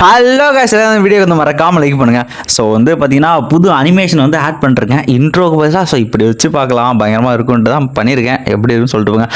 Hello guys எல்லாம் video வந்து மறக்காமல் லைக் பண்ணுங்க. ஸோ வந்து பார்த்தீங்கன்னா புது அனிமேஷன் வந்து ஆட் பண்ணிருக்கேன். இன்ட்ரோக்கு பதிலாக ஸோ இப்படி வச்சு பார்க்கலாம். பயங்கரமாக இருக்குன்ட்டு தான் பண்ணியிருக்கேன் எப்படி இருக்குன்னு சொல்லிட்டு போங்க.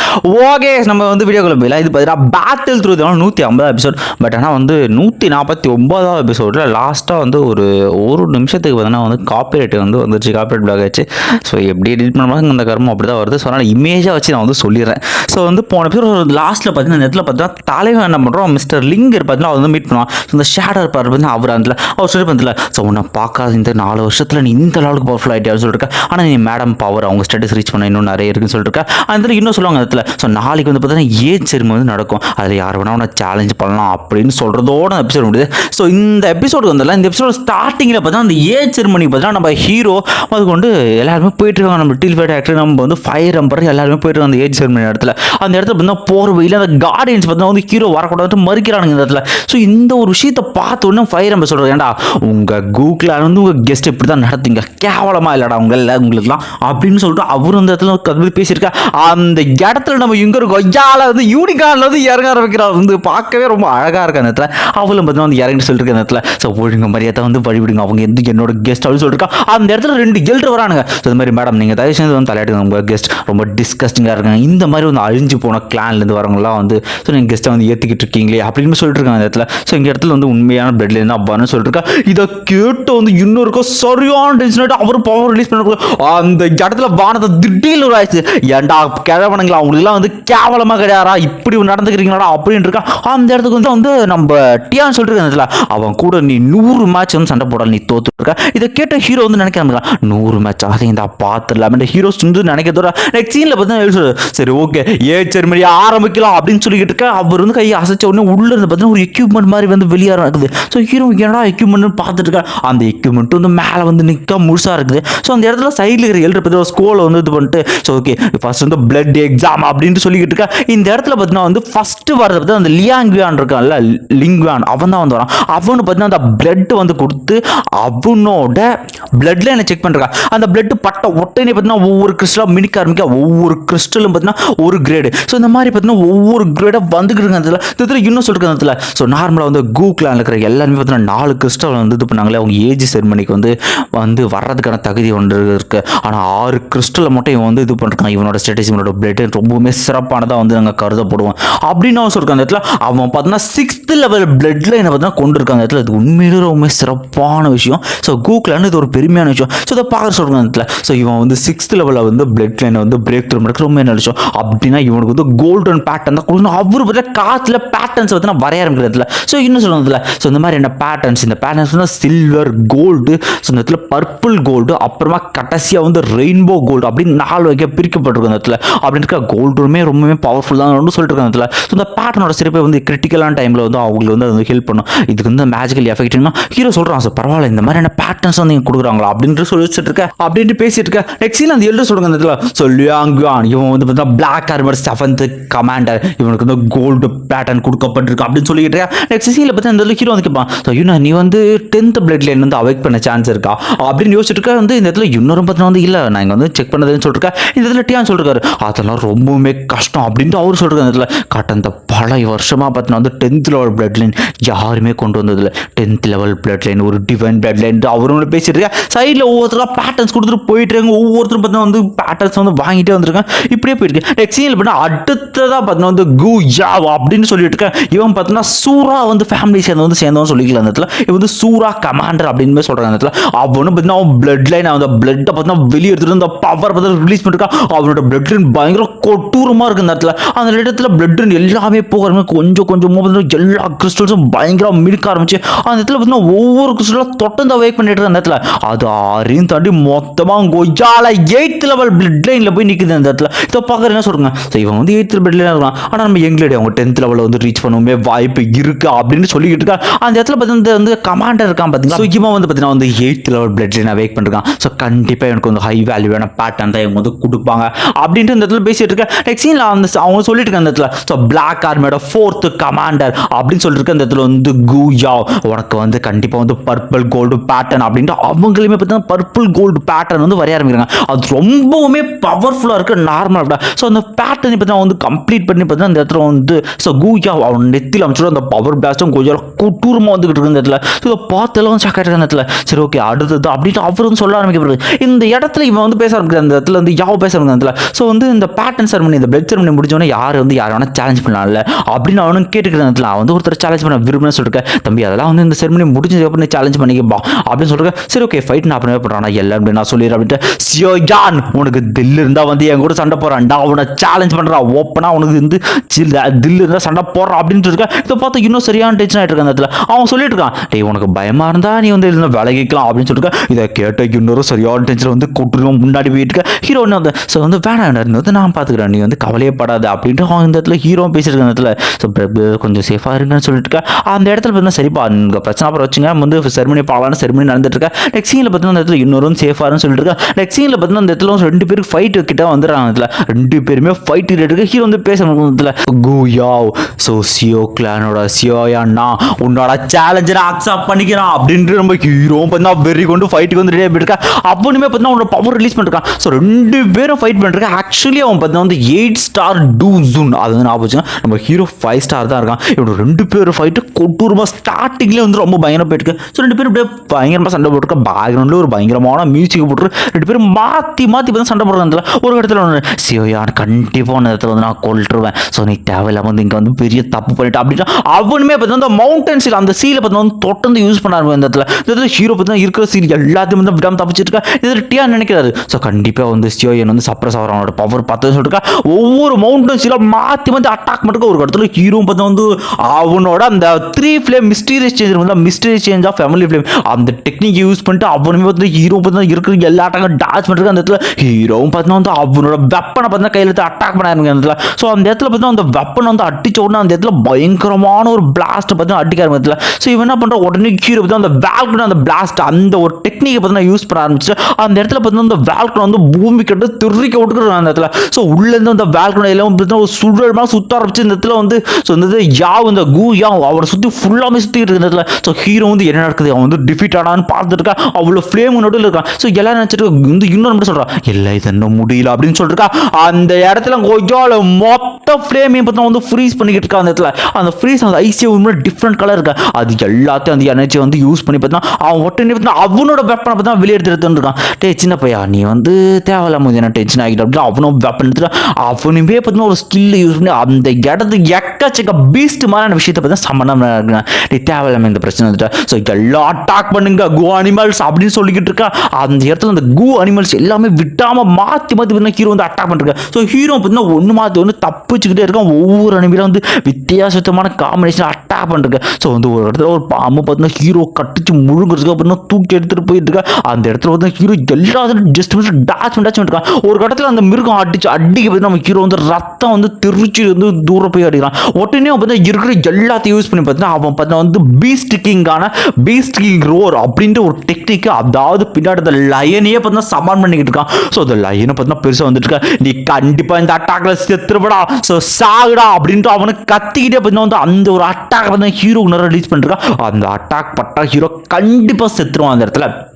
ஓகே நம்ம வந்து வீடியோக்குள்ள போயிடலாம். இது பார்த்தீங்கன்னா பேட்டில் த்ரூ தான் நூற்றி ஐம்பது எபிசோட் பட் ஆனால் வந்து நூற்றி நாற்பத்தி ஒம்பதாவது எபிசோடில் லாஸ்ட்டாக வந்து ஒரு ஒரு நிமிஷத்துக்கு பார்த்தீங்கன்னா வந்து காப்பிரைட் வந்து வந்துருச்சு. காப்பிரைட் பிளாக் ஆச்சு ஸோ எப்படி எடிட் பண்ணுவாங்க இந்த கர்மம் அப்படி தான் வருது. ஸோ அதனால் இமேஜாக வச்சு நான் வந்து சொல்லிடுறேன். ஸோ வந்து போன எபிசோட் லாஸ்ட்டில் பார்த்தீங்கன்னா இந்த இடத்துல பார்த்தீங்கன்னா தலைவன் என்ன பண்ணுறோம் மிஸ்டர் லிங்கர் பார்த்தீங்கன்னா அவர் வந்து மீட் பண்ணுவான். ஸோ இந்த ஷேடர் இருப்பார் பார்த்தீங்கன்னா அவர் அதில் அவர் சொல்லி பண்ணல ஸோ உன்னை பார்க்காத இந்த நாலு வருஷத்தில் நீ இந்த அளவுக்கு பவர்ஃபுல் ஆகிட்டே சொல்லியிருக்கேன் ஆனால் நீ மேடம் பவர் அவங்க ஸ்டடிஸ் ரீச் பண்ண இன்னும் நிறைய இருக்குன்னு சொல்லியிருக்கேன் அந்த இடத்துல இன்னும் சொல்லுவாங்க அதில் இடத்துல ஸோ நாளைக்கு வந்து பார்த்தீங்கன்னா ஏஜ் செருமை வந்து நடக்கும். அதில் யார் வேணா உன்னை சேலஞ்ச் பண்ணலாம் அப்படின்னு சொல்கிறதோட எபிசோட் முடியுது. ஸோ இந்த எபிசோடு வந்தால இந்த எபிசோட் ஸ்டார்டிங்கில் பார்த்தீங்கன்னா அந்த ஏஜ் செருமனி பார்த்தீங்கன்னா நம்ம ஹீரோ அது கொண்டு எல்லாருமே போயிட்டு இருக்காங்க. நம்ம டீல் ஃபைட் ஆக்டர் நம்ம வந்து ஃபயர் அம்பர் எல்லாருமே போயிட்டு அந்த ஏஜ் செருமனி இடத்துல. அந்த இடத்துல பார்த்தீங்கன்னா போகிற வழியில் அந்த கார்டியன்ஸ் பார்த்தீங்கன்னா வந்து ஹீரோ வரக்கூடாது மறுக்கிறானுங்க இந்த இடத்துல. ஸோ இந்த ஒரு விஷயத்தை பார்த்த உடனே ஃபயர் நம்ம சொல்கிறேன் ஏன்டா உங்கள் கூகுளில் வந்து உங்கள் கெஸ்ட் இப்படி தான் நடத்துங்க கேவலமாக இல்லைடா உங்கள் இல்லை உங்களுக்குலாம் அப்படின்னு சொல்லிட்டு அவரும் அந்த இடத்துல கதை பேசியிருக்கா. அந்த இடத்துல நம்ம இங்கே இருக்கோம் ஐயால வந்து யூனிகார்னில் வந்து இறங்க ஆரம்பிக்கிறார். வந்து பார்க்கவே ரொம்ப அழகாக இருக்க அந்த இடத்துல அவளும் பார்த்தீங்கன்னா வந்து இறங்கி சொல்லிட்டு அந்த இடத்துல ஸோ ஒழுங்க மரியாதை வந்து வழிவிடுங்க அவங்க எந்த என்னோட கெஸ்ட் அப்படின்னு சொல்லிருக்கா. அந்த இடத்துல ரெண்டு எல்டர் வரானுங்க. ஸோ இந்த மாதிரி மேடம் நீங்கள் தயவு செஞ்சு வந்து தலையாடுங்க. உங்கள் கெஸ்ட் ரொம்ப டிஸ்கஸ்டிங்காக இருக்காங்க. இந்த மாதிரி வந்து அழிஞ்சு போன கிளான்லேருந்து வரவங்களாம் வந்து ஸோ நீங்கள் கெஸ்ட்டை வந்து ஏற்றிக்கிட்டு இருக்கீங்களே? அப்படின்னு சொல்லிட்டு இருக்காங்க அந்த இடத்துல. ஸோ இந்த இடத்துல வந்து உண்மையான பிளட்லேருந்து அப்பான்னு சொல்லிருக்கா இதை கேட்டு வந்து இன்னொருக்கும் சரியான டென்ஷன் அவர் பவர் ரிலீஸ் பண்ண அந்த இடத்துல வானத்தை திடீர்னு ஒரு ஆயிடுச்சு. ஏன்டா கிழவனுங்களா அவங்களுக்குலாம் வந்து கேவலமாக கிடையாரா இப்படி நடந்துக்கிறீங்களாடா அப்படின்னு இருக்கா அந்த இடத்துக்கு வந்து வந்து நம்ம டியான்னு சொல்லிட்டு அவன் கூட நீ நூறு மேட்ச் வந்து சண்டை போடல நீ தோத்து இருக்க இதை கேட்ட ஹீரோ வந்து நினைக்கிறாங்க நூறு மேட்ச் அதையும் இந்த பார்த்துடலாம் ஹீரோஸ் வந்து நினைக்கிறதோட நெக்ஸ்ட் சீனில் பார்த்தீங்கன்னா சரி ஓகே ஏ சரி மாதிரி ஆரம்பிக்கலாம். அப்படின்னு சொல்லிக்கிட்டு இருக்க அவர் வந்து கையை அசைச்ச உடனே உள்ள இருந்து பார்த்தீங்கன்னா ஒரு எக்யூப்மெண்ட் மாதிரி வந்து வெளியே இருக்குது. ஸோ ஹீரோ என்னடா எக்யூப்மெண்ட்னு பார்த்துட்டு இருக்கா அந்த எக்யூப்மெண்ட் வந்து மேலே வந்து நிற்க முழுசாக இருக்குது. ஸோ அந்த இடத்துல சைடில் இருக்கிற எழுற பற்றி ஒரு ஸ்கூலில் வந்து இது பண்ணிட்டு ஸோ ஓகே ஃபர்ஸ்ட் வந்து பிளட் எக்ஸாம் அப்படின்ட்டு சொல்லிக்கிட்டு இருக்கா. இந்த இடத்துல பார்த்தீங்கன்னா வந்து ஃபஸ்ட்டு வரது பற்றி அந்த லியாங்வியான் இருக்கான்ல லிங்வான் அவன் தான் வந்து வரான். அவனு பார்த்தீங்கன்னா அந்த பிளட் வந்து கொடுத்து அவனோட பிளட்ல என்ன செக் பண்ணுறான் அந்த பிளட் பட்ட உடனே பார்த்தீங்கன்னா ஒவ்வொரு கிறிஸ்டலாக மினிக்க ஆரம்பிக்க. ஒவ்வொரு கிறிஸ்டலும் பார்த்தீங்கன்னா ஒரு கிரேடு ஸோ இந்த மாதிரி பார்த்தீங்கன்னா ஒவ்வொரு கிரேடாக வந்துக்கிட்டு அதில் இதில் இன்னும் சொல்லிருக்க அதில் ஸோ நார்மலாக வந்து கூக்லான் இருக்கிற எல்லாருமே பார்த்தீங்கன்னா நாலு கிறிஸ்டல் வந்து இது பண்ணாங்களே அவங்க ஏஜ் செரிமனிக்கு வந்து வந்து வர்றதுக்கான தகுதி ஒன்று இருக்குது ஆனால் ஆறு கிறிஸ்டலை மட்டும் இவன் வந்து இது பண்ணுறான் இவனோட ஸ்டேட்டஸ் இவனோட பிளட் ரொம்பவுமே சிறப்பானதாக வந்து நாங்கள் கருதப்படுவோம். அப்படின்னு அவன் சொல்லிருக்கான் அந்த இடத்துல. அவன் பார்த்தீங்கன்னா சிக்ஸ்த் லெவல் பிளட்ல என்ன பார்த்தீங்கன்னா கொண்டு இருக்காங்க அந்த இடத்துல. இது உண்மையிலே ரொம்ப சிறப்பான விஷயம். ஸோ கூகுளான்னு இது ஒரு பெருமையான விஷயம். ஸோ இதை பார்க்க சொல்கிறாங்க அந்த இடத்துல. ஸோ இவன் வந்து சிக்ஸ்த் லெவலில் வந்து பிளட் லைனை வந்து பிரேக் த்ரூ பண்ணுறது ரொம்ப என்ன விஷயம். அப்படின்னா இவனுக்கு வந்து கோல்டன் பேட்டர்ன் தான் கொடுக்கணும். அவர் பார்த்தா காற்றுல பேட்டர்ன்ஸ் பார்த்தீங்கன்னா வரைய ஆரம்பிக்கிறதுல ஸோ இன்னும் சொல்லுறதுல ஸோ இந்த மாதிரி என்ன பேட்டர்ன்ஸ் இந்த பேட்டர்ன்ஸ்னால் சில்வர் கோல்டு ஸோ இந்த இடத்துல பர்பிள் கோல்டு அப்புறமா கடைசியாக வந்து ரெயின்போ கோல்டு அப்படின்னு நாலு வகையாக பிரிக்கப்பட்டிருக்கும் அந்த இடத்துல. அப்படின்னு இருக்க கோல்டுமே ரொம்பவே பவர்ஃபுல்லாக சொல்லிட்டு இருக்காங்க இடத்துல. ஸோ இந்த பேட்டர்னோட சிறப்பை வந்து கிரிட்டிக்கலான டைமில் வந்து அவங்களுக்கு வந்து அது வந்து ஹெல்ப் பண்ணும். இதுக்கு வந்து மேஜிக்கல் எஃபெக்ட்னா ஹீரோ சொல்கிறான் சார் பரவாயில்ல இந்த மாதிரியான பேட்டர்ன்ஸ் வந்து நீங்கள் கொடுக்குறாங்களா? அப்படின்ட்டு சொல்லி வச்சுட்டு இருக்க அப்படின்ட்டு பேசிட்டு இருக்க. நெக்ஸ்ட் அந்த எழுத சொல்லுங்க அந்த இடத்துல. ஸோ லியாங்குவான் இவன் வந்து பார்த்தா பிளாக் ஆர்மர் செவன்த் கமாண்டர் இவனுக்கு வந்து கோல்டு பேட்டர்ன் கொடுக்கப்பட்டிருக்கு அப்படின்னு சொல்லிட்டு இருக்கேன் நெக்ஸ்ட் சீனில் பார்த்தா இந்த ஹீரோ வந்து கேட்பான் ஸோ யூனா நீ வந்து டென்த் பிளட் லைன் வந்து அவைக் பண்ண சான்ஸ் இருக்கா? அப்படின்னு யோசிச்சுட்டு இருக்க வந்து இந்த இடத்துல இன்னொரு பார்த்தீங்கன்னா வந்து இல்லை. நான் இங்கே வந்து செக் பண்ணதுன்னு சொல்லிருக்கேன். இந்த இடத்துல டியான் சொல்லிருக்காரு அதெல்லாம் ரொம்பவுமே கஷ்டம் அப்படின்ட்டு அவர் சொல்லிருக்காரு இந்த இடத்துல. கடந்த பல வருஷமாக பார்த்தீங்கன்னா வந்து டென்த் லெவல் பிளட் லைன் யாருமே கொண்டு வந்ததில்ல. டென்த் லெவல் பிளட் லைன் ஒரு டிவைன் பிளட் லைன் அவரும் பேசிட்டு இருக்கேன் சைடில் ஒவ்வொருத்தராக பேட்டர்ன்ஸ் கொடுத்துட்டு போயிட்டு இருக்காங்க. ஒவ்வொருத்தரும் பார்த்தீங்கன்னா வந்து பேட்டர்ன்ஸ் வந்து வாங்கிட்டே வந்திருக்கேன் இப்படியே போயிருக்கு. நெக்ஸ்ட் சீனில் பார்த்தா அடுத்ததாக பார்த்தீங்கன்னா வந்து கு யா அப்படின்னு சொல்லிட்டு இருக்கேன் இவன் பார்த்தீங்கன்னா சூரா வந்து ஃபேமிலி சேர்ந்து வந்து சேர்ந்தவன் சொல்லிக்கலாம் அந்த இடத்துல. இவன் வந்து சூரா கமாண்டர் அப்படின்னு சொல்கிறாங்க அந்த இடத்துல. அவனு பார்த்தீங்கன்னா அவன் பிளட் லைன் அந்த பிளட்டை பார்த்தீங்கன்னா வெளியே எடுத்துகிட்டு அந்த பவர் பார்த்து ரிலீஸ் பண்ணிருக்கான். அவனோட பிளட் லைன் பயங்கர கொட்டூரமாக இருக்கு அந்த இடத்துல. அந்த இடத்துல பிளட் லைன் எல்லாமே போகிற கொஞ்சம் கொஞ்சமாக பார்த்தீங்கன்னா எல்லா கிறிஸ்டல்ஸும் பயங்கர மிடுக்க ஆரம்பிச்சு அந்த இடத்துல பார்த்தீங்கன்னா ஒவ்வொரு கிறிஸ்டலாக தொடர்ந்து வெயிட் பண்ணிட்டு அந்த இடத்துல. அது ஆறையும் தாண்டி மொத்தமாக கொய்யால எயித் லெவல் பிளட் லைனில் போய் நிற்குது அந்த இடத்துல. இதை பார்க்குற என்ன சொல்கிறாங்க ஸோ இவன் வந்து எயித் பிளட் லைனாக இருக்கான். ஆனால் நம்ம எங்களே அவங்க டென்த் லெவலில் வந்து ரீச் பண்ணுவோமே வாய்ப்பு இருக்குது அப்படின்னு சொல்லிக்கிட்டு இருக்கா? அந்த இடத்துல பார்த்தீங்கன்னா வந்து கமாண்டர் இருக்கான் பார்த்தீங்களா? ஸோ இவன் வந்து பார்த்தீங்கன்னா வந்து எயித் லெவல் பிளட் லைனை வெயிட் பண்ணிருக்கான். ஸோ கண்டிப்பாக எனக்கு வந்து ஹை வேல்யூவான பேட்டர்ன் தான் இவங்க வந்து கொடுப்பாங்க. அப்படின்ட்டு இந்த இடத்துல பேசிட்டு இருக்கேன் நெக்ஸ்ட் சீனில் அந்த அவங்க சொல்லிட்டு இருக்க அந்த இடத்துல. ஸோ பிளாக் ஆர்மியோட ஃபோர்த்து கமாண்டர் அப்படின்னு சொல்லிட்டு அந்த இடத்துல வந்து கூயா உனக்கு வந்து கண்டிப்பாக வந்து பர்பிள் கோல்டு பேட்டர்ன் அப்படின்ட்டு அவங்களுமே பார்த்தீங்கன்னா பர்பிள் கோல்டு பேட்டர்ன் வந்து வரைய ஆரம்பிக்கிறாங்க. அது ரொம்பவுமே பவர்ஃபுல்லாக இருக்குது நார்மலாக ஸோ அந்த பேட்டர்ன் பார்த்தீங்கன்னா வந்து கம்ப்ளீட் பண்ணி பார்த்தீங்கன்னா அந்த இடத்துல வந்து ஸோ கூயா அவன் நெத்தியில் அமைச்சோட அந்த பவர் பிளாஸ்டும் கொஞ்சம் கொட்டூரமாக வந்துகிட்டு இருக்கு இந்த இடத்துல. ஸோ இதை பார்த்தெல்லாம் ஷாக் ஆகிட்டு இடத்துல. சரி ஓகே அடுத்தது அப்படின்ட்டு அவரும் சொல்ல ஆரம்பிக்கப்படுது. இந்த இடத்துல இவன் வந்து பேச ஆரம்பிக்கிற அந்த இடத்துல வந்து யாவ பேச ஆரம்பிக்கிற இடத்துல. ஸோ வந்து இந்த பேட்டன் செரமனி இந்த பிளட் செரமனி முடிஞ்சோடனே யார் வந்து யார் வேணால் சேலஞ்ச் பண்ணலாம்ல அப்படின்னு அவனும் கேட்டுக்கிற இடத்துல. அவன் வந்து ஒருத்தர் சேலஞ்ச் பண்ண விரும்புன்னு சொல்லிருக்கேன் தம்பி அதெல்லாம் வந்து இந்த செரமனி முடிஞ்சதுக்கப்புறம் நீ சேலஞ்ச் பண்ணிக்கப்பா அப்படின்னு சொல்லிருக்கேன் சரி ஓகே ஃபைட் நான் அப்படியே பண்ணுறான் எல்லாம் அப்படின்னு நான் சொல்லிடுறேன் அப்படின்ட்டு சியோ ஜான் உனக்கு தில் இருந்தால் வந்து என் கூட சண்டை போகிறான்டா அவனை சேலஞ்ச் பண்ணுறான் ஓப்பனாக உனக்கு வந்து தில் இருந்தால் சண்டை போடுறான். அப்படின்ட்டு இருக்கேன் இதை பார்த்து இன்னும் சரியான டென்ஷன் ஆகிட்டு இருக்காங்க அந்த இடத்துல அவன் சொல்லிட்டு இருக்கான் டேய் உனக்கு பயமாக இருந்தால் நீ வந்து இதில் விலகிக்கலாம் அப்படின்னு சொல்லிட்டு இதை கேட்ட இன்னொரு சரியான டென்ஷன் வந்து கூட்டுருவோம் முன்னாடி போயிட்டு இருக்க. ஹீரோ என்ன வந்து ஸோ வந்து வேணாம் வந்து நான் பார்த்துக்கிறேன் நீ வந்து கவலையே படாத அப்படின்ட்டு அவன் இந்த இடத்துல ஹீரோ பேசியிருக்க இடத்துல ஸோ கொஞ்சம் சேஃபாக இருங்கன்னு சொல்லிட்டு இருக்கா. அந்த இடத்துல பார்த்தீங்கன்னா சரிப்பா இந்த பிரச்சனை அப்புறம் வச்சுங்க. வந்து செரிமனி பார்க்கலான்னு செரிமனி நடந்துட்டு இருக்கா. நெக்ஸ்ட் சீனில் பார்த்தீங்கன்னா அந்த இடத்துல இன்னொரு சேஃபாக சொல்லிட்டு இருக்கா. நெக்ஸ்ட் சீனில் பார்த்தீங்கன்னா அந்த இடத்துல ரெண்டு பேருக்கு ஃபைட் கிட்ட வந்துடுறாங்க அந்த இடத்துல. ரெண்டு பேருமே ஃபைட் இருக்கு ஹீரோ வந்து பேசுறாங்க இடத்துல. குயாவ் ஸோ சியோ கிளானோட நான் உன்னோட சேலஞ்சரை அக்செப்ட் பண்ணிக்கிறான் அப்படின்ட்டு நம்ம ஹீரோ பார்த்தா வெறி கொண்டு ஃபைட்டுக்கு வந்து ரெடி ஆகிட்டு அப்பனுமே பார்த்தீங்கன்னா அவனோட பவர் ரிலீஸ் பண்ணிருக்கான். ஸோ ரெண்டு பேரும் ஃபைட் பண்ணிருக்கான். ஆக்சுவலி அவன் பார்த்தீங்கன்னா வந்து எயிட் ஸ்டார் டூ ஜூன் அது வந்து ஞாபகம் நம்ம ஹீரோ ஃபைவ் ஸ்டார் தான் இருக்கான். இவனோட ரெண்டு பேரும் ஃபைட்டு கொட்டூரமாக ஸ்டார்டிங்லேயே வந்து ரொம்ப பயங்கரமாக போயிட்டு ஸோ ரெண்டு பேரும் அப்படியே பயங்கரமாக சண்டை போட்டுருக்க. பேக்ரவுண்டில் ஒரு பயங்கரமான மியூசிக் போட்டு ரெண்டு பேரும் மாற்றி மாற்றி பார்த்து சண்டை போடுறதுல ஒரு இடத்துல ஒன்று சிவயான் கண்டிப்பாக ஒன்று இடத்துல வந்து நான் கொல்ட்டுருவேன். ஸோ நீ தேவையில்லாமல் வந்து இங்கே வந்து பெரிய தப்பு பண்ணிட்டேன் அப்படின்னா அவனுமே பார்த்தீங்கன்னா அந்த மவுண்ட் மவுண்டன் சீல் அந்த சீலை பார்த்து வந்து தொடர்ந்து யூஸ் பண்ண ஆரம்பிக்கும் இந்த இடத்துல இந்த ஹீரோ பார்த்தீங்கன்னா இருக்கிற சீல் எல்லாத்தையும் வந்து விடாமல் தப்பிச்சிட்டு இருக்கா இது டியா நினைக்கிறாரு. ஸோ கண்டிப்பாக வந்து சியோயன் வந்து சப்ரஸ் ஆகிற அவனோட பவர் பார்த்து சொல்லிருக்கா. ஒவ்வொரு மவுண்டன் சீலாக மாற்றி வந்து அட்டாக் மட்டும் ஒரு இடத்துல ஹீரோ பார்த்தா வந்து அவனோட அந்த த்ரீ ஃப்ளேம் மிஸ்டீரியஸ் சேஞ்ச் வந்து mysterious change of family flame அந்த டெக்னிக் யூஸ் பண்ணிட்டு அவனுமே வந்து ஹீரோ பார்த்தா இருக்கிற எல்லா அட்டாக்கும் டாச் பண்ணிருக்க அந்த இடத்துல. ஹீரோவும் பார்த்தீங்கன்னா வந்து அவனோட வெப்பனை பார்த்தீங்கன்னா கையில் எடுத்து அட்டாக் பண்ணாருங்க அந்த இடத்துல. ஸோ அந்த இடத்துல பார்த்தீங்கன்னா அந்த வெப்பனை வந்து அடிச்ச உடனே அந்த இடத்துல பயங்கரமான ஒரு பிளாஸ்ட் பார்த்தீங்கன்னா அடிக்காரு ஆரம்பித்துல ஸோ இவன் என்ன பண்ணுற உடனே ஹீரோ பார்த்து அந்த வேல்கன் அந்த பிளாஸ்ட் அந்த ஒரு டெக்னிக்கை பார்த்தீங்கன்னா யூஸ் பண்ண ஆரம்பிச்சு அந்த இடத்துல பார்த்தீங்கன்னா அந்த வேல்கன் வந்து பூமி கட்டு திருக்க விட்டுக்கிறோம் அந்த இடத்துல. ஸோ உள்ளேருந்து அந்த வேல்கன் எல்லாம் பார்த்தீங்கன்னா ஒரு சுழல் சுத்த ஆரம்பிச்சு இந்த இடத்துல வந்து ஸோ இந்த யா இந்த கூ யா அவரை சுற்றி ஃபுல்லாமே சுற்றிட்டு இருக்கு இந்த இடத்துல. ஸோ ஹீரோ வந்து என்ன நடக்குது? அவன் வந்து டிஃபீட் ஆனான்னு பார்த்துட்டு இருக்கா. அவ்வளோ ஃப்ளேம் நடுவில் இருக்கான். ஸோ எல்லாம் நினச்சிட்டு வந்து இன்னொரு மட்டும் சொல்கிறான் இல்லை இது என்ன முடியல அப்படின்னு சொல்லிருக்கா அந்த இடத்துல கொய்யால மொத்த ஃப்ளேமையும் பார்த்தா வந்து ஃப்ரீஸ் பண்ணிக்கிட்டு இருக்கா அந்த இடத்துல. அந்த ஃப்ரீஸ் அந்த ஐசியை உண்மையில டிஃப்ரெண்ட் கலர் இருக்கா? அது எல்லாத்தையும் அந்த எனர்ஜி வந்து யூஸ் பண்ணி பார்த்தா அவன் ஒட்டனே பார்த்தா அவனோட வெப்பனை பார்த்தா வெளியே எடுத்துட்டு இருக்கான் டே சின்ன பையா நீ வந்து தேவையில்லாம என்ன டென்ஷன் ஆகிட்டு அப்படின்னா அவனும் வெப்பன் எடுத்துட்டு அவனுமே பார்த்தீங்கன்னா ஒரு ஸ்கில் யூஸ் பண்ணி அந்த இடத்துக்கு எக்கச்சக்க பீஸ்ட் மாதிரியான விஷயத்தை பார்த்தா சம்மந்தம் இருக்கான். டே தேவையில்லாம இந்த பிரச்சனை வந்துட்டா. ஸோ எல்லாம் அட்டாக் பண்ணுங்க கோ அனிமல்ஸ் அப்படின்னு சொல்லிக்கிட்டு இருக்கா. அந்த இடத்துல அந்த கோ அனிமல்ஸ் எல்லாமே விட்டாம மாற்றி மாற்றி பார்த்தீங்கன்னா ஹீரோ வந்து அட்டாக் பண்ணுறாங்க ஸோ ஹீரோ பார்த்தீங்கன்னா ஒன்று மாற்றி ஒன்று தப்பிச்சுக்கிட்டே இருக்கான். ஒவ்வொரு அனிமலும் வந்து வித்தியாசமான காம்பினேஷன் அட்டாக் பண்ணிருக்கேன் ஸோ வந்து ஒரு இடத்துல ஒரு பாம்பு பார்த்தீங்கன்னா ஹீரோ கட்டிச்சு முழுங்குறதுக்கு அப்படின்னா தூக்கி எடுத்துகிட்டு போயிட்டு இருக்கா. அந்த இடத்துல வந்து ஹீரோ எல்லா ஜஸ்ட் மிஸ் டாச் டாச் பண்ணிருக்கான் ஒரு இடத்துல அந்த மிருகம் அடிச்சு அடிக்க போய் நம்ம ஹீரோ வந்து ரத்தம் வந்து திருச்சி வந்து தூரம் போய் அடிக்கிறான். உடனே அவன் பார்த்தீங்கன்னா இருக்கிற எல்லாத்தையும் யூஸ் பண்ணி பார்த்தீங்கன்னா அவன் பார்த்தீங்கன்னா வந்து பீஸ்ட் கிங்கான பீஸ்ட் கிங் ரோர் அப்படின்ற ஒரு டெக்னிக் அதாவது பின்னாடி அந்த லயனையே பார்த்தீங்கன்னா சமான் பண்ணிக்கிட்டு இருக்கான். ஸோ அந்த லயனை பார்த்தீங்கன்னா பெருசாக வந்துட்டு இருக்கா. நீ கண்டிப்பாக இந்த அட்டாக்ல செத்துருப்படா ஸோ சாகுடா அப்படின்ட்டு அவனை கத்திக்கிட்டே பார்த்தீங்கன்னா வந்து அந்த ஒரு அட்டாக் பார்த்தீங்கன்னா ஹீரோ ரிலீஸ் பண்ணிருக்கா? அந்த அட்டாக் பட்டா ஹீரோ கண்டிப்பாக செத்துருவான் அந்த இடத்துல.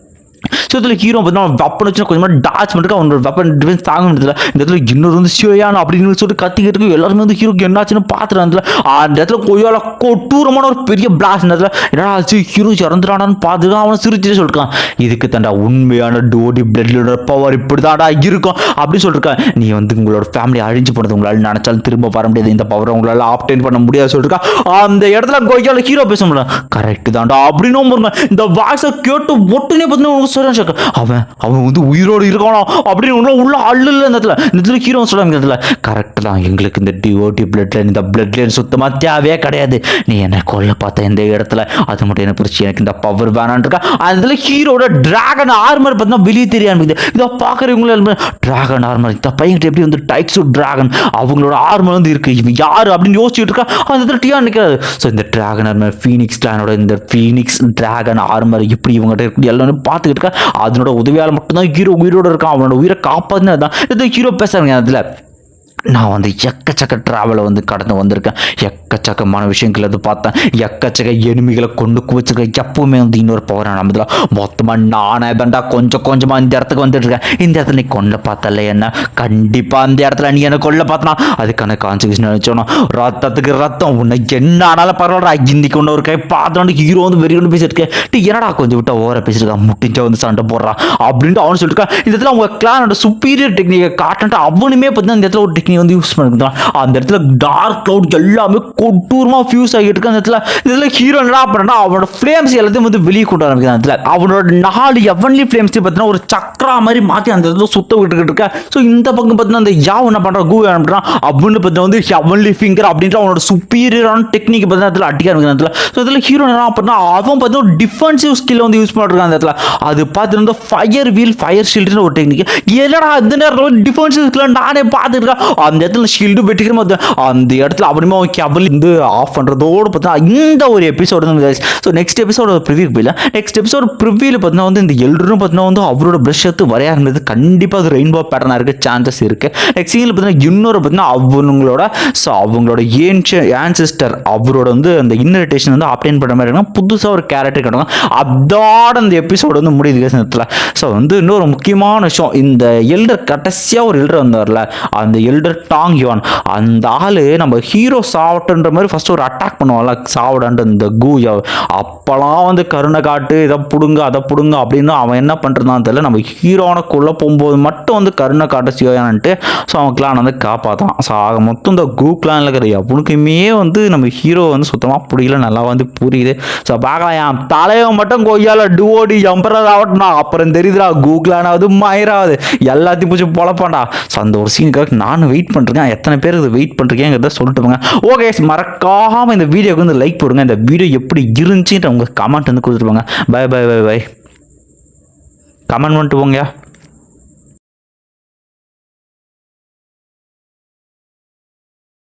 ஸோ இதில் ஹீரோ பார்த்தீங்கன்னா வெப்பன் வச்சு கொஞ்சமாக டாச் பண்ணிட்டு அவனோட வெப்பன் டிஃபென்ஸ் தாங்க முடியல இந்த இடத்துல இன்னொரு வந்து சியோயான் அப்படின்னு சொல்லிட்டு கத்திக்கிட்டு இருக்கு எல்லாருமே வந்து ஹீரோக்கு என்னாச்சுன்னு பார்த்துட்டு அந்த இடத்துல அந்த இடத்துல கொய்யால கொட்டூரமான ஒரு பெரிய பிளாஸ் இந்த இடத்துல. என்னடா ஆச்சு? ஹீரோ இறந்துடானான்னு பார்த்துட்டு அவனை சிரிச்சுட்டு சொல்லிருக்கான். இதுக்கு தாண்டா உண்மையான டோடி பிளட்லோட பவர் இப்படி தாண்டா இருக்கும் அப்படின்னு சொல்லிருக்கான். நீ வந்து உங்களோட ஃபேமிலி அழிஞ்சு போனது உங்களால் நினைச்சாலும் திரும்ப வர முடியாது. இந்த பவரை உங்களால் ஆப்டைன் பண்ண முடியாது சொல்லிருக்கான் அந்த இடத்துல கொய்யால ஹீரோ பேச முடியல. கரெக்ட் தாண்டா அப்படின்னும் இந்த வாய்ஸை கேட்டு ஒட்டுனே பார்த்தீங்கன்னா சொல்கிறேன் அவன் அவன் வந்து உயிரோடு இருக்கானோ அப்படின்னு உள்ள உள்ள அள்ளு இல்லை இந்த இடத்துல. இந்த இடத்துல ஹீரோ சொல்லுவாங்க இடத்துல. கரெக்ட் தான் எங்களுக்கு இந்த டிஓடி பிளட் லைன் இந்த பிளட் லைன் சுத்தமாக தேவையே கிடையாது. நீ என்னை கொல்ல பார்த்த இந்த இடத்துல அது மட்டும் என்ன பிடிச்சி எனக்கு இந்த பவர் வேணான்னு இருக்கா? அந்த இடத்துல ஹீரோட டிராகன் ஆர்மர் பார்த்தீங்கன்னா வெளியே தெரிய ஆரம்பிக்குது. இதை பார்க்குறவங்கள டிராகன் ஆர்மர் இந்த பையன்கிட்ட எப்படி வந்து டைப்ஸ் டிராகன் அவங்களோட ஆர்மர் வந்து இருக்கு இவன் யார்? அப்படின்னு யோசிச்சுட்டு இருக்கா. அந்த இடத்துல டியா நிற்கிறாரு ஸோ இந்த டிராகன் ஆர்மர் ஃபீனிக்ஸ் கிளானோட இந்த ஃபீனிக்ஸ் டிராகன் ஆர்மர் இப்படி இவங்ககிட்ட இருக்கு எல்லாமே பார்த்துக்கிட்டு இருக்கா? அதனோட உதவியால் மட்டும்தான் ஹீரோ உயிரோட இருக்கான். அவனோட உயிரை காப்பாதுன்னு தான் இது ஹீரோ பேசுறாங்க. அதில் நான் வந்து எக்கச்சக்க ட்ராவலை வந்து கடந்து வந்திருக்கேன். எக்கச்சக்கமான விஷயங்கள் வந்து பார்த்தேன். எக்கச்சக்க எனிமிகளை கொண்டு குவிச்சிருக்கேன். எப்பவுமே வந்து இன்னொரு பவர் நம்மதில் மொத்தமாக நானே தாண்டா கொஞ்சம் கொஞ்சமாக இந்த இடத்துக்கு வந்துட்டுருக்கேன் இந்த இடத்துல நீ கொல்ல பார்த்தல என்ன? கண்டிப்பாக அந்த இடத்துல நீ என்ன கொல்ல பார்த்தனா? அதுக்கான கான்சிக்யூஷன் நினச்சோன்னா ரத்தத்துக்கு ரத்தம். உன்னை என்ன ஆனாலும் பரவாயில்ல இன்னைக்கு ஒன்று ஒரு கை பார்த்தோன்னு ஹீரோ வந்து வெறி ஒன்று பேசியிருக்கேன் டீ என்னடா கொஞ்சம் விட்டா ஓவர பேசியிருக்கான் முட்டிஞ்சா வந்து சண்டை போடுறான் அப்படின்ட்டு அவனு சொல்லிட்டு இந்த இடத்துல அவங்க கிளானோட சுப்பீரியர் டெக்னிக்கை காட்டுன்ட்டு அவனுமே பார்த்தீங்கன்னா இந்த இடத்துல ஒரு டெக்னிக் வந்து யூஸ் பண்ணிக்கலாம் அந்த இடத்துல டார்க் க்ளவுட் எல்லாமே கொட்டூரமாக ஃபியூஸ் ஆகிட்டு இருக்கு. அந்த இடத்துல இதில் ஹீரோ என்ன பண்ணா அவனோட ஃப்ளேம்ஸ் எல்லாத்தையும் வந்து வெளியே கொண்டு ஆரம்பிக்கிறான் அந்த இடத்துல அவனோட நாலு எவன்லி ஃப்ளேம்ஸ் பார்த்தீங்கன்னா ஒரு சக்கரா மாதிரி மாற்றி அந்த இடத்துல சுத்த விட்டுக்கிட்டு இருக்கேன் ஸோ இந்த பக்கம் பார்த்தீங்கன்னா அந்த யாவ் என்ன பண்ணுறான் கூ என்ன பண்ணுறான் அப்படின்னு பார்த்தீங்கன்னா வந்து எவன்லி ஃபிங்கர் அப்படின்ற அவனோட சுப்பீரியரான டெக்னிக் பார்த்தீங்கன்னா இடத்துல அடிக்க ஆரம்பிக்குது. அந்த இடத்துல ஸோ இதில் ஹீரோ என்ன பண்ணா அவன் பார்த்தீங்கன்னா டிஃபென்சிவ் ஸ்கில் வந்து யூஸ் பண்ணிருக்கான் அந்த இடத்துல அது பார்த்துட்டு ஃபயர் வீல் ஃபயர் ஷீல்டுன்னு ஒரு டெக்னிக் என்னடா அந்த நேரத்தில் டிஃபென்சிவ் ஸ்கில் நானே பார்த்துருக்கேன் அந்த இடத்துல ஷீல்டு வெட்டிக்கிற மாதிரி அந்த இடத்துல அவனுமே அவன் கேபிள் வந்து ஆஃப் பண்ணுறதோடு பார்த்தீங்கன்னா இந்த ஒரு எபிசோடு ஸோ நெக்ஸ்ட் எபிசோட ப்ரிவியூ போயில நெக்ஸ்ட் எபிசோட் ப்ரிவியூவில் பார்த்தீங்கன்னா வந்து இந்த எல்டரும் பார்த்தீங்கன்னா வந்து அவரோட ப்ரஷ் எடுத்து வரையா இருந்தது கண்டிப்பாக அது ரெயின்போ பேட்டர்னாக இருக்க சான்சஸ் இருக்குது நெக்ஸ்ட் சீனில் பார்த்தீங்கன்னா இன்னொரு பார்த்தீங்கன்னா அவங்களோட ஸோ அவங்களோட ஏன்ஷ ஆன்சிஸ்டர் அவரோட வந்து அந்த இன்னரிட்டேஷன் வந்து அப்டேன் பண்ணுற மாதிரி இருக்குன்னா புதுசாக ஒரு கேரக்டர் கிடைக்கும். அதோட அந்த எபிசோடு வந்து முடியுது guys இடத்துல. ஸோ வந்து இன்னொரு முக்கியமான விஷயம் இந்த எல்டர் கடைசியாக ஒரு எல்டர் வந்தார்ல அந்த எல்டர் டாங் யுவான். அந்த ஆள் நம்ம ஹீரோ சாவட்டுன்ற மாதிரி ஃபர்ஸ்ட் ஒரு அட்டாக் பண்ணுவான்ல சாவடான்ட்டு இந்த கூயா அப்போலாம் வந்து கருணை காட்டு இதை பிடுங்க அதை பிடுங்க அப்படின்னு அவன் என்ன பண்ணுறதான் தெரியல நம்ம ஹீரோனுக்குள்ளே போகும்போது மட்டும் வந்து கருணை காட்ட சிவயான்ட்டு ஸோ அவன் கிளான் வந்து காப்பாற்றான் ஸோ ஆக மொத்தம் இந்த கூ கிளானில் இருக்கிற எவனுக்குமே வந்து நம்ம ஹீரோ வந்து சுத்தமாக பிடிக்கல நல்லா வந்து புரியுது. ஸோ பார்க்கலாம் என் தலைவன் மட்டும் கொய்யால டுவோடி எம்பரர் ஆகட்டும்னா அப்புறம் தெரியுதுடா கூ கிளானாவது மயிராவது. எல்லாத்தையும் பிடிச்சி பொழப்பான்டா. ஸோ அந்த ஒரு சீனுக்காக நானும் வெயிட் வெயிட் பண்ணுறேன் எத்தனை பேர் இது வெயிட் பண்ணுறீங்கிறத சொல்லிட்டு போங்க. ஓகே மறக்காமல் இந்த வீடியோக்கு வந்து லைக் போடுங்க. இந்த வீடியோ எப்படி இருந்துச்சுன்ற உங்கள் கமெண்ட் வந்து கொடுத்துட்டு போங்க. Bye bye bye bye comment பண்ணிட்டு போங்க